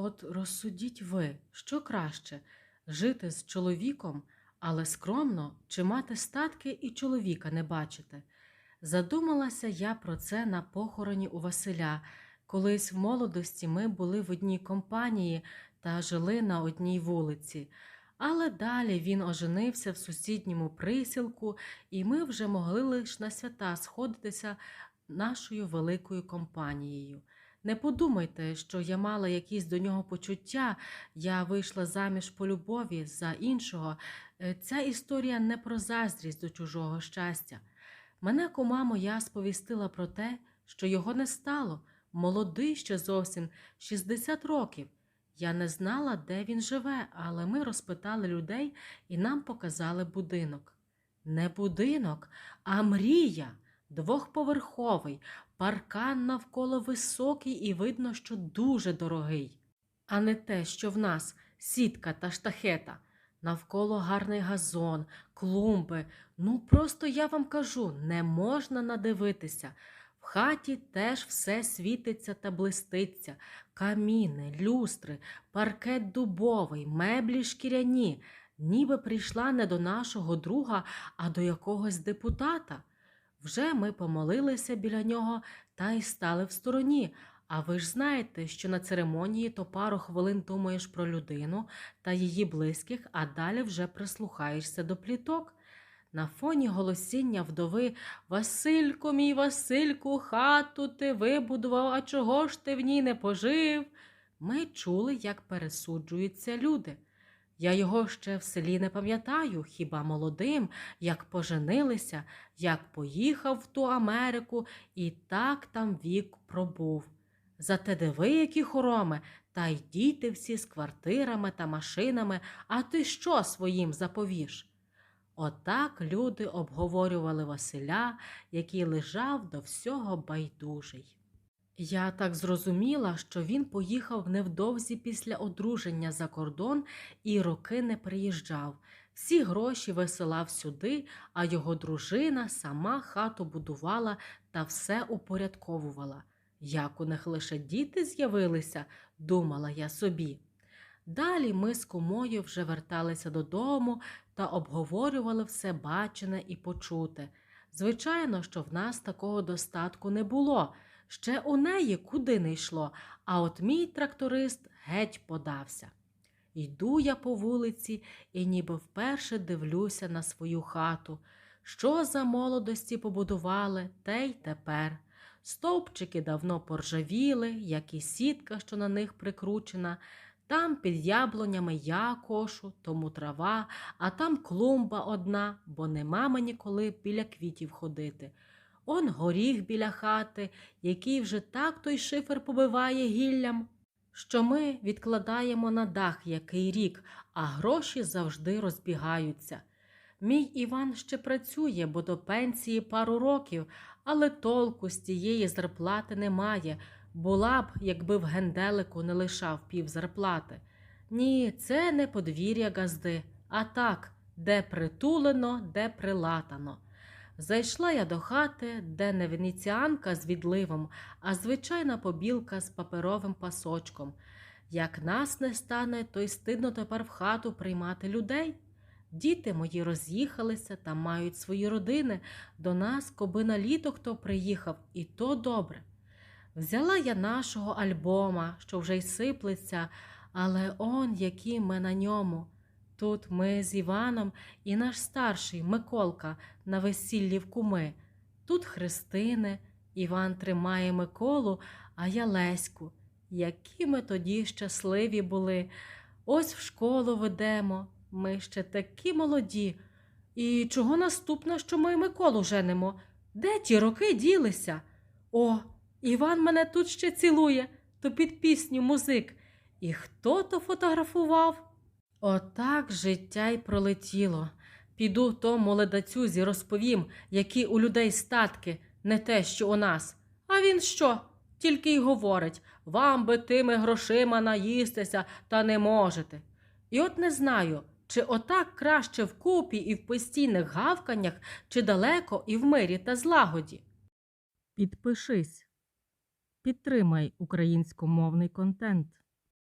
От розсудіть ви, що краще жити з чоловіком, але скромно, чи мати статки і чоловіка не бачити. Задумалася я про це на похороні у Василя. Колись в молодості ми були в одній компанії та жили на одній вулиці. Але далі він оженився в сусідньому присілку, і ми вже могли лише на свята сходитися нашою великою компанією. Не подумайте, що я мала якісь до нього почуття, я вийшла заміж по любові за іншого. Е, Ця історія не про заздрість до чужого щастя. Мене кума моя сповістила про те, що його не стало, молодий ще зовсім 60 років. Я не знала, де він живе, але ми розпитали людей і нам показали будинок. Не будинок, а мрія, двохповерховий, паркан навколо високий і видно, що дуже дорогий. А не те, що в нас сітка та штахета. Навколо гарний газон, клумби. Ну, просто я вам кажу, не можна надивитися. В хаті теж все світиться та блиститься. Каміни, люстри, паркет дубовий, меблі шкіряні. Ніби прийшла не до нашого друга, а до якогось депутата. Вже ми помолилися біля нього та й стали в стороні. А ви ж знаєте, що на церемонії то пару хвилин думаєш про людину та її близьких, а далі вже прислухаєшся до пліток. На фоні голосіння вдови Василько, мій Васильку, хату ти вибудував, а чого ж ти в ній не пожив? Ми чули, як пересуджуються люди. Я його ще в селі не пам'ятаю, хіба молодим, як поженилися, як поїхав в ту Америку і так там вік пробув. Зате диви, які хороми, та й діти всі з квартирами та машинами, а ти що своїм заповіш? Отак люди обговорювали Василя, який лежав до всього байдужий. Я так зрозуміла, що він поїхав невдовзі після одруження за кордон і роки не приїжджав. Всі гроші висилав сюди, а його дружина сама хату будувала та все упорядковувала. Як у них лише діти з'явилися, думала я собі. Далі ми з кумою вже верталися додому та обговорювали все бачене і почуте. Звичайно, що в нас такого достатку не було. Ще у неї куди не йшло, а от мій тракторист геть подався. Йду я по вулиці і ніби вперше дивлюся на свою хату. Що за молодості побудували, те й тепер. Стовпчики давно поржавіли, як і сітка, що на них прикручена. Там під яблунями я кошу, тому трава, а там клумба одна, бо нема мені коли біля квітів ходити. Он горіх біля хати, який вже так той шифер побиває гіллям, що ми відкладаємо на дах який рік, а гроші завжди розбігаються. Мій Іван ще працює, бо до пенсії пару років, але толку з тієї зарплати немає. Була б, якби в генделику не лишав пів зарплати. Ні, це не подвір'я газди, а так, де притулено, де прилатано. Зайшла я до хати, де не венеціанка з відливом, а звичайна побілка з паперовим пасочком. Як нас не стане, то й стидно тепер в хату приймати людей. Діти мої роз'їхалися та мають свої родини. До нас, коби на літо хто приїхав, і то добре. Взяла я нашого альбома, що вже й сиплеться, але он, які ми на ньому. Тут ми з Іваном і наш старший Миколка на весіллі в куми. Тут Христини, Іван тримає Миколу, а я Леську. Які ми тоді щасливі були. Ось в школу ведемо. Ми ще такі молоді. І чого наступно, що ми Миколу женемо? Де ті роки ділися? О, Іван мене тут ще цілує, то під пісню музик. І хто то фотографував? Отак життя й пролетіло. Піду тому ледацюзі розповім, які у людей статки, не те, що у нас. А він що? Тільки й говорить вам би тими грошима наїстися, та не можете. І от не знаю, чи отак краще вкупі і в постійних гавканнях, чи далеко і в мирі та злагоді. Підпишись. Підтримай українськомовний контент.